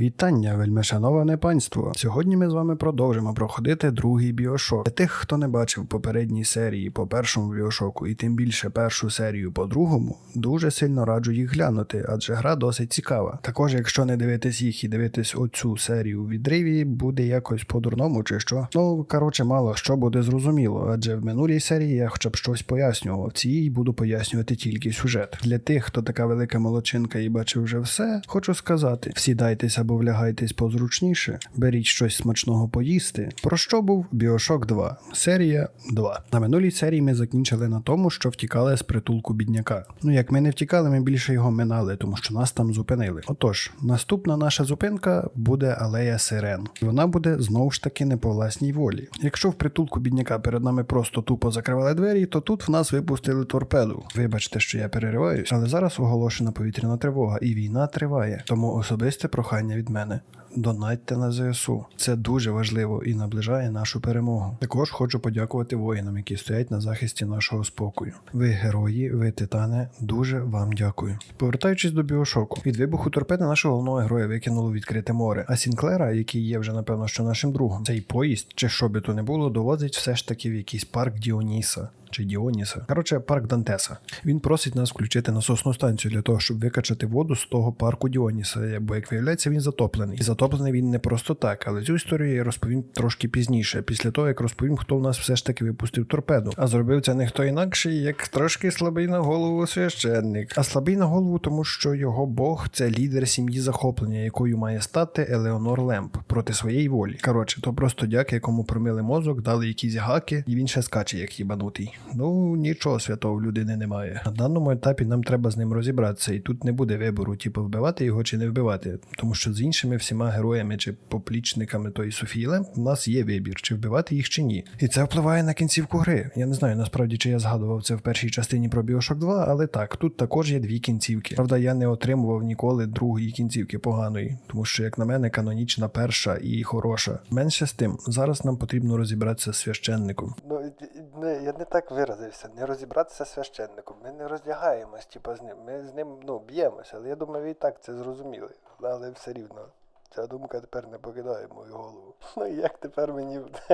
Вітання, вельмишановане панство. Сьогодні ми з вами продовжимо проходити другий біошок. Для тих, хто не бачив попередній серії по першому біошоку і тим більше першу серію по другому, дуже сильно раджу їх глянути, адже гра досить цікава. Також, якщо не дивитись їх і дивитись оцю серію в відриві, буде якось по-дурному чи що. Ну коротше, мало що буде зрозуміло, адже в минулій серії я хоча б щось пояснював. Цій буду пояснювати тільки сюжет. Для тих, хто така велика молодчинка і бачив вже все, хочу сказати: всідайтесь або влягайтесь позручніше, беріть щось смачного поїсти. Про що був Біошок 2, серія 2. На минулій серії ми закінчили на тому, що втікали з притулку бідняка. Ну як ми не втікали, ми більше його минали, тому що нас там зупинили. Отож, наступна наша зупинка буде алея Сирен. Вона буде знову ж таки не по власній волі. Якщо в притулку бідняка перед нами просто тупо закривали двері, то тут в нас випустили торпеду. Вибачте, що я перериваюсь, але зараз оголошена повітряна тривога, і війна триває. Тому особисте прохання від мене. Донатьте на ЗСУ. Це дуже важливо і наближає нашу перемогу. Також хочу подякувати воїнам, які стоять на захисті нашого спокою. Ви герої, ви титани. Дуже вам дякую. Повертаючись до біошоку, від вибуху торпеди нашого головного героя викинуло відкрите море. А Сінклера, який є вже напевно що нашим другом, цей поїзд, чи що би то не було, довозить все ж таки в якийсь парк Діоніса. Чи Діоніса. Коротше, парк Дантеса. Він просить нас включити насосну станцію для того, щоб викачати воду з того парку Діоніса, бо, як виявляється, він затоплений. І затоплений він не просто так, але цю історію я розповім трошки пізніше, після того, як розповім, хто в нас все ж таки випустив торпеду. А зробив це не хто інакший, як трошки слабий на голову священник. А слабий на голову, тому що його Бог це лідер сім'ї захоплення, якою має стати Елеонор Лемп проти своєї волі. Коротше, то просто дяк, якому промили мозок, дали якісь гаки, і він ще скаче, як їбанутий. Ну нічого святого в людини немає. На даному етапі нам треба з ним розібратися, і тут не буде вибору, типу, вбивати його чи не вбивати. Тому що з іншими всіма героями чи поплічниками тої Софії Лемп у нас є вибір, чи вбивати їх чи ні. І це впливає на кінцівку гри. Я не знаю насправді, чи я згадував це в першій частині про Bioshock 2, але так, тут також є дві кінцівки. Правда, я не отримував ніколи другої кінцівки поганої, тому що, як на мене, канонічна перша і хороша. Менше з тим, зараз нам потрібно розібратися з священником. Ну, не, я не так виразився. Не розібратися з священником. Ми не роздягаємось, типу, з ним. Ми з ним ну, б'ємося, але я думаю, і так це зрозуміли. Але все рівно. Ця думка тепер не покидає мою голову. Ну як тепер мені.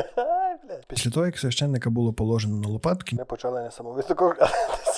Блядь. Після того, як священника було положено на лопатки, Ми почали несамовито кохатися.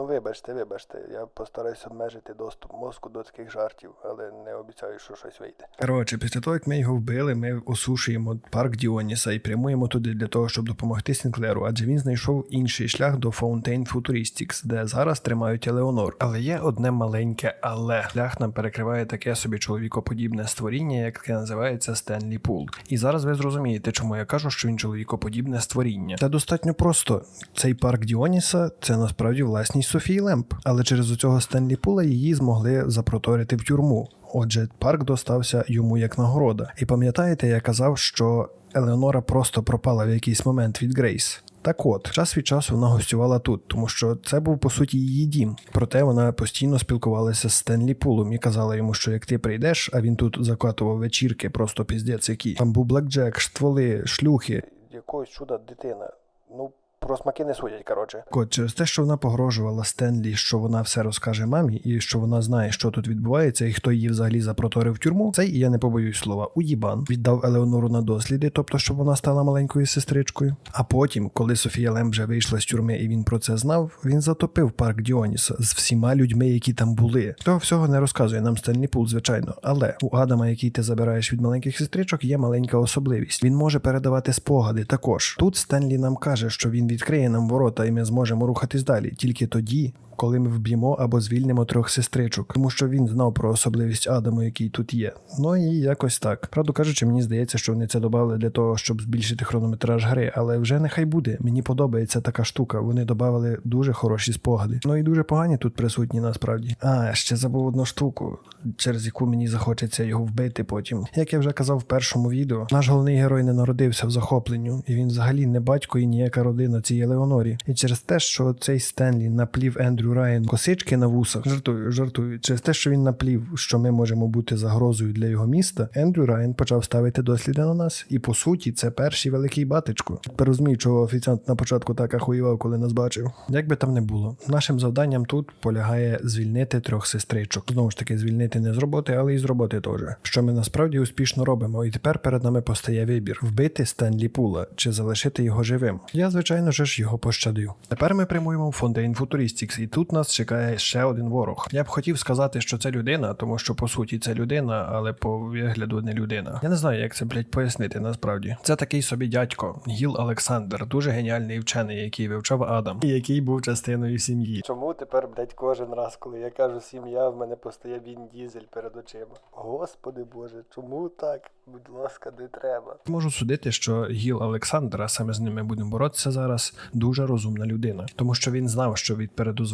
Вибачте, вибачте, я постараюсь обмежити доступ мозку до таких жартів, але не обіцяю, що щось вийде. Коротше, після того, як ми його вбили, ми осушуємо парк Діоніса і прямуємо туди для того, щоб допомогти Сінклеру, адже він знайшов інший шлях до Fountain Futuristics, де зараз тримають Елеонор. Але є одне маленьке але шлях нам перекриває таке собі чоловікоподібне створіння, яке називається Стенлі Пул. І зараз ви зрозумієте, чому я кажу, що він чоловікоподібне створіння. Це достатньо просто. Цей парк Діоніса це насправді власність Софії Лемп, але через оцього Стенлі Пула її змогли запроторити в тюрму. Отже, парк достався йому як нагорода. І пам'ятаєте, я казав, що Елеонора просто пропала в якийсь момент від Грейс. Так от, час від часу вона гостювала тут, тому що це був по суті її дім. Проте вона постійно спілкувалася з Стенлі Пулом і казала йому, що як ти прийдеш, а він тут закатував вечірки, просто піздець які. Там був блекджек, стволи, шлюхи. Якогось чуда дитина. Ну, про смаки не судять, коротше. Так От через те, що вона погрожувала Стенлі, що вона все розкаже мамі, і що вона знає, що тут відбувається, і хто її взагалі запроторив в тюрму, цей, я не побоюсь слова, уїбан віддав Елеонору на досліди, тобто, щоб вона стала маленькою сестричкою. А потім, коли Софія Лем вже вийшла з тюрми і він про це знав, він затопив парк Діоніса з всіма людьми, які там були. Того всього не розказує нам Стенлі Пул, звичайно. Але у Адама, який ти забираєш від маленьких сестричок, є маленька особливість. Він може передавати спогади також. Тут Стенлі нам каже, що він відкриє нам ворота, і ми зможемо рухатись далі тільки тоді. Коли ми вб'ємо або звільнимо трьох сестричок, тому що він знав про особливість Адаму, який тут є. Ну і якось так. Правду кажучи, мені здається, що вони це додали для того, щоб збільшити хронометраж гри, але вже нехай буде. Мені подобається така штука. Вони додали дуже хороші спогади. Ну і дуже погані тут присутні насправді. А ще забув одну штуку, через яку мені захочеться його вбити потім. Як я вже казав в першому відео, наш головний герой не народився в захопленню, і він взагалі не батько і ніяка родина цій Елеонорі. І через те, що цей Стенлі наплів Ендрю Райан косички на вусах. Жартую, жартую. Через те, що він наплів, що ми можемо бути загрозою для його міста, Ендрю Райан почав ставити досліди на нас. І по суті, це перший великий батечко. Тепер розумію, чого офіціант на початку так ахуєвав, коли нас бачив. Як би там не було, нашим завданням тут полягає звільнити трьох сестричок. Знову ж таки, звільнити не з роботи, але і з роботи теж. Що ми насправді успішно робимо. І тепер перед нами постає вибір: вбити Стенлі Пула чи залишити його живим. Я, звичайно ж, його пощадив. Тепер ми прямуємо в Фондейн Футурістікс, і тут нас чекає ще один ворог. Я б хотів сказати, що це людина, тому що по суті це людина, але по вигляду не людина. Я не знаю, як це блять пояснити насправді. Це такий собі дядько Гіл Олександр, дуже геніальний вчений, який вивчав Адам, і який був частиною сім'ї. Чому тепер, блядь, кожен раз, коли я кажу сім'я, в мене постає він дізель перед очима? Господи Боже, чому так? Будь ласка, не треба. Можу судити, що Гіл Олександр, а саме з ним ми будемо боротися зараз, дуже розумна людина, тому що він знав, що від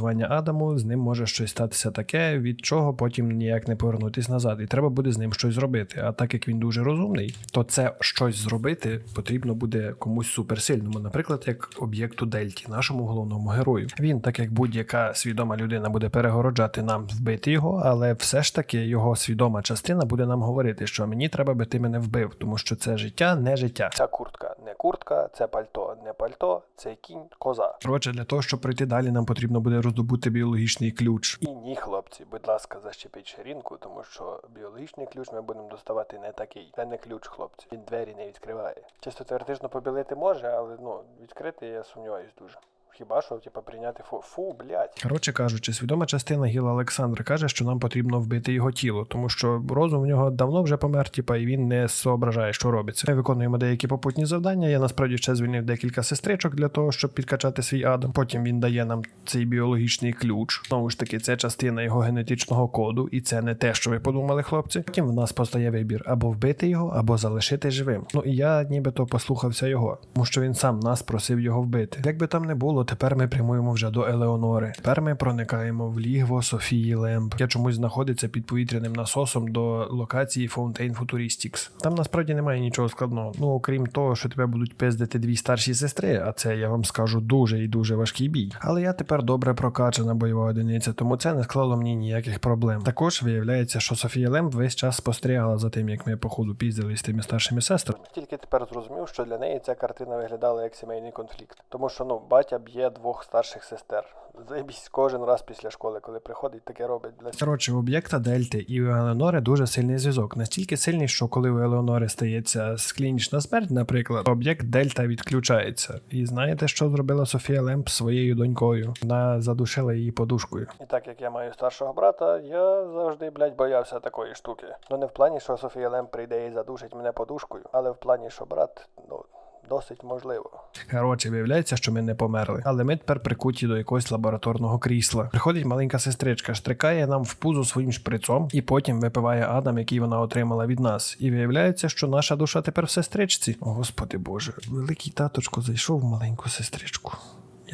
передозвання Адаму з ним може щось статися таке, від чого потім ніяк не повернутись назад, і треба буде з ним щось зробити. А так як він дуже розумний, то це щось зробити потрібно буде комусь суперсильному, наприклад, як об'єкту Дельті, нашому головному герою. Він, так як будь-яка свідома людина, буде перегороджати нам вбити його, але все ж таки його свідома частина буде нам говорити, що мені треба би ти мене вбив, тому що це життя не життя. Ця куртка не куртка, це пальто, не пальто, це кінь, коза. Коротше, для того, щоб пройти далі, нам потрібно буде роздобути біологічний ключ. І ні, хлопці, будь ласка, защепіть ширинку, тому що біологічний ключ ми будемо доставати не такий. Це не ключ, хлопці. Він двері не відкриває. Чисто теоретично побілити може, але ну відкрити я сумніваюсь дуже. Хіба що, типа, прийняти фу, фу, блядь. Коротше кажучи, свідома частина Гіла Олександра каже, що нам потрібно вбити його тіло, тому що розум в нього давно вже помер, типа, і він не соображає, що робиться. Ми виконуємо деякі попутні завдання. Я насправді ще звільнив декілька сестричок для того, щоб підкачати свій адам. Потім він дає нам цей біологічний ключ. Знову ж таки, це частина його генетичного коду, і це не те, що ви подумали, хлопці. Потім в нас постає вибір або вбити його, або залишити живим. Ну і я нібито послухався його, тому що він сам нас просив його вбити. Як би там не було, тепер ми прямуємо вже до Елеонори. Тепер ми проникаємо в лігво Софії Лемб, яке чомусь знаходиться під повітряним насосом до локації Fountain Futuristics. Там насправді немає нічого складного. Ну окрім того, що тебе будуть пиздити дві старші сестри, а це я вам скажу дуже і дуже важкий бій. Але я тепер добре прокачана бойова одиниця, тому це не склало мені ніяких проблем. Також виявляється, що Софія Лемб весь час спостерігала за тим, як ми походу піздили з тими старшими сестрами. Тільки тепер зрозумів, що для неї ця картина виглядала як сімейний конфлікт. Тому що ну батя б'є двох старших сестер. Заєбісь кожен раз після школи, коли приходить, таке робить. Коротше, у об'єкта Дельти і у Елеонори дуже сильний зв'язок. Настільки сильний, що коли у Елеонори стається клінічна смерть, наприклад, об'єкт Дельта відключається. І знаєте, що зробила Софія Лемп своєю донькою? Вона задушила її подушкою. І так як я маю старшого брата, я завжди, блядь, боявся такої штуки. Ну не в плані, що Софія Лем прийде і задушить мене подушкою, але в плані, що брат, ну. Досить можливо. Коротше, виявляється, що ми не померли. Але ми тепер прикуті до якогось лабораторного крісла. Приходить маленька сестричка, штрикає нам в пузо своїм шприцом, і потім випиває адам, який вона отримала від нас. І виявляється, що наша душа тепер в сестричці. О, господи Боже, великий таточко зайшов в маленьку сестричку.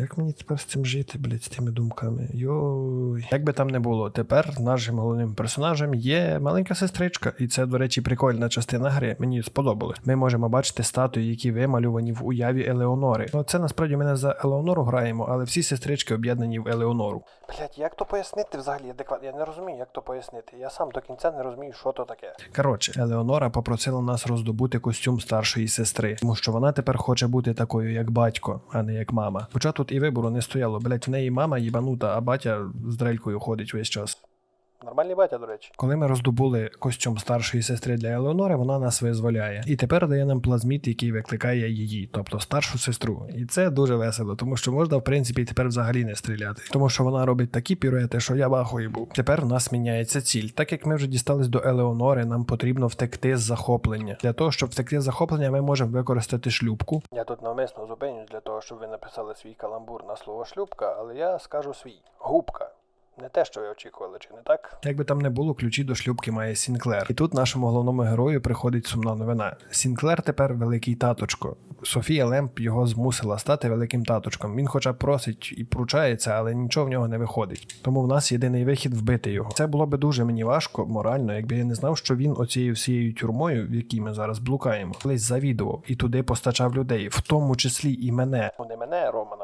Як мені тепер з цим жити, блядь, з тими думками? Йой. Як би там не було, тепер нашим головним персонажем є маленька сестричка, і це, до речі, прикольна частина гри. Мені сподобалось. Ми можемо бачити статуї, які вималювані в уяві Елеонори. Ну, це насправді ми не за Елеонору граємо, але всі сестрички об'єднані в Елеонору. Блять, як то пояснити взагалі адекватно? Я не розумію, як то пояснити. Я сам до кінця не розумію, що то таке. Коротше, Елеонора попросила нас роздобути костюм старшої сестри, тому що вона тепер хоче бути такою, як батько, а не як мама. Хоча тут і вибору не стояло, блять, в неї мама їбанута, а батя з дрелькою ходить весь час. Нормальний батя, до речі. Коли ми роздобули костюм старшої сестри для Елеонори, вона нас визволяє. І тепер дає нам плазміт, який викликає її, тобто старшу сестру. І це дуже весело, тому що можна, в принципі, тепер взагалі не стріляти. Тому що вона робить такі піруети, що я бахою був. Тепер в нас міняється ціль. Так як ми вже дістались до Елеонори, нам потрібно втекти з захоплення. Для того, щоб втекти з захоплення, ми можемо використати шлюбку. Я тут навмисно зупинюсь для того, щоб ви написали свій каламбур на слово шлюбка, але я скажу свій губка. Не те, що ви очікували, чи не так? Як би там не було, ключі до шлюбки має Сінклер. І тут нашому головному герою приходить сумна новина. Сінклер тепер великий таточко. Софія Лемп його змусила стати великим таточком. Він, хоча просить і пручається, але нічого в нього не виходить. Тому в нас єдиний вихід вбити його. Це було би дуже мені важко, морально, якби я не знав, що він оцією всією тюрмою, в якій ми зараз блукаємо, колись завідував і туди постачав людей, в тому числі і мене. Ну не мене, Романа,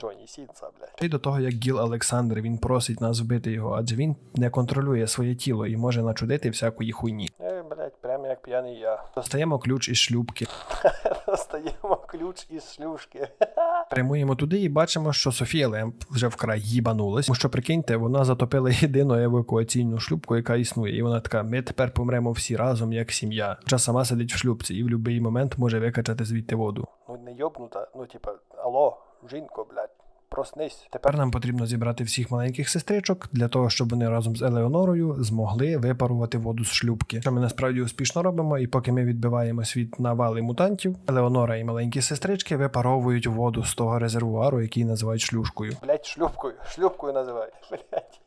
Джоні. Сінса, блядь. Ще й до того, як Гіл Олександр він просить нас вбити його, адже він не контролює своє тіло і може начудити всякої хуйні. Е, блядь, прямо як п'яний я. Достаємо ключ із шлюбки, Достаємо ключ із шлюшки. прямуємо туди і бачимо, що Софія Лемп вже вкрай їбанулась. Тому що прикиньте, вона затопила єдину евакуаційну шлюбку, яка існує. І вона така: ми тепер помремо всі разом, як сім'я. Хоча сама сидить в шлюбці і в будь-який момент може викачати звідти воду. Ну не йобнута, ну типа, алло, жінко, блядь, проснись. Тепер нам потрібно зібрати всіх маленьких сестричок для того, щоб вони разом з Елеонорою змогли випарувати воду з шлюбки. Що ми насправді успішно робимо, і поки ми відбиваємось від навали мутантів, Елеонора і маленькі сестрички випаровують воду з того резервуару, який називають шлюшкою. Блядь, шлюбкою, шлюбкою називають. Блядь,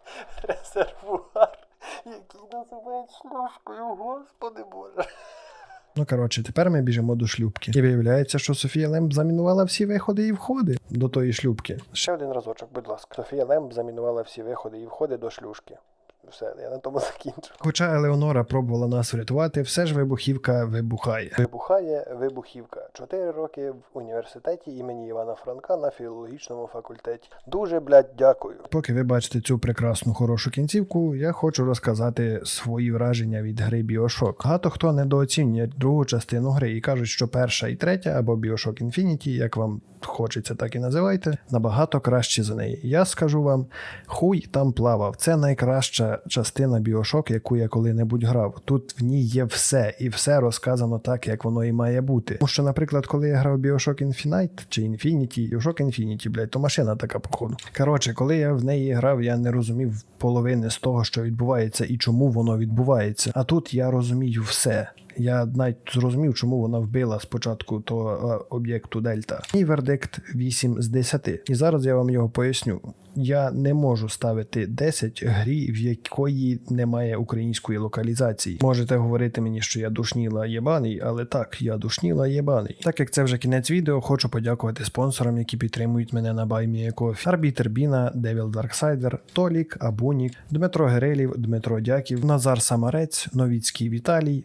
резервуар, який називають шлюшкою, господи боже. Ну коротше, тепер ми біжимо до шлюбки. І виявляється, що Софія Лемб замінувала всі виходи і входи до тої шлюбки. Ще один разочок, будь ласка. Софія Лемб замінувала всі виходи і входи до шлюшки. Все, я на тому закінчу. Хоча Елеонора пробувала нас врятувати, все ж вибухівка вибухає. Вибухає вибухівка. Чотири роки в університеті імені Івана Франка на філологічному факультеті. Дуже, блядь, дякую. Поки ви бачите цю прекрасну хорошу кінцівку, я хочу розказати свої враження від гри Bioshock. Багато хто недооцінює другу частину гри і кажуть, що перша і третя або Bioshock Infinity, як вам хочеться, так і називайте, набагато краще за неї. Я скажу вам, хуй там плавав. Це найкраща частина Bioshock, яку я коли-небудь грав. Тут в ній є все, і все розказано так, як воно і має бути. Тому що, наприклад, коли я грав Bioshock Infinite чи Infinity, Bioshock Infinity, блядь, то машина така походу. Коротше, коли я в неї грав, я не розумів половини з того, що відбувається і чому воно відбувається. А тут я розумію все. Я навіть зрозумів, чому вона вбила спочатку того е, об'єкту Дельта. Мій вердикт 8 з 10. І зараз я вам його поясню. Я не можу ставити 10 грі, в якої немає української локалізації. Можете говорити мені, що я душніла єбаний, але так, я душніла єбаний. Так як це вже кінець відео, хочу подякувати спонсорам, які підтримують мене на BuyMeACoffee. Арбітер Біна, Девіл Дарксайдер, Толік, Абунік, Дмитро Герелів, Дмитро Дяків, Назар Самарець, Новіцький Віталій,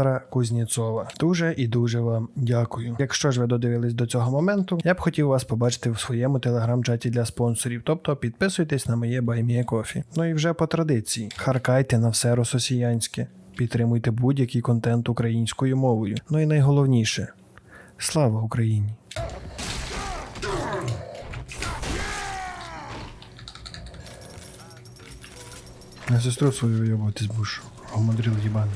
Олександра Кузнєцова. Дуже і дуже вам дякую. Якщо ж ви додивились до цього моменту, я б хотів вас побачити в своєму телеграм-чаті для спонсорів. Тобто підписуйтесь на моє BuyMeACoffee. Ну і вже по традиції, харкайте на все рососіянське. Підтримуйте будь-який контент українською мовою. Ну і найголовніше слава Україні! На сестру свою вйобуватись будеш, гомодріл їбаний.